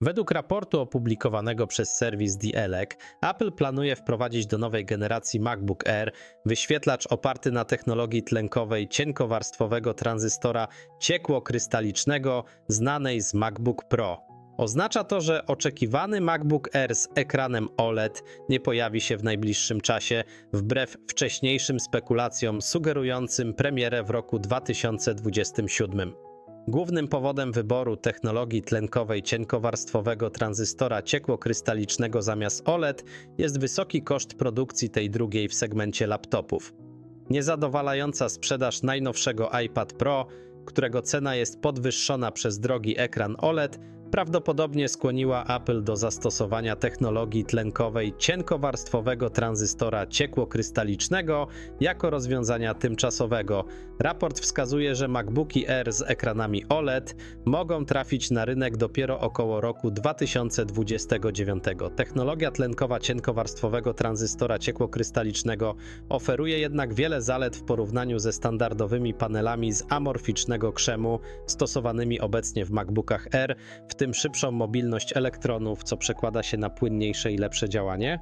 Według raportu opublikowanego przez serwis The Apple planuje wprowadzić do nowej generacji MacBook Air wyświetlacz oparty na technologii tlenkowej cienkowarstwowego tranzystora ciekłokrystalicznego znanej z MacBook Pro. Oznacza to, że oczekiwany MacBook Air z ekranem OLED nie pojawi się w najbliższym czasie, wbrew wcześniejszym spekulacjom sugerującym premierę w roku 2027. Głównym powodem wyboru technologii tlenkowej cienkowarstwowego tranzystora ciekłokrystalicznego zamiast OLED jest wysoki koszt produkcji tej drugiej w segmencie laptopów. Niezadowalająca sprzedaż najnowszego iPad Pro, którego cena jest podwyższona przez drogi ekran OLED, prawdopodobnie skłoniła Apple do zastosowania technologii tlenkowej cienkowarstwowego tranzystora ciekłokrystalicznego jako rozwiązania tymczasowego. Raport wskazuje, że MacBooki Air z ekranami OLED mogą trafić na rynek dopiero około roku 2029. Technologia tlenkowa cienkowarstwowego tranzystora ciekłokrystalicznego oferuje jednak wiele zalet w porównaniu ze standardowymi panelami z amorficznego krzemu stosowanymi obecnie w MacBookach Air, w tym szybszą mobilność elektronów, co przekłada się na płynniejsze i lepsze działanie.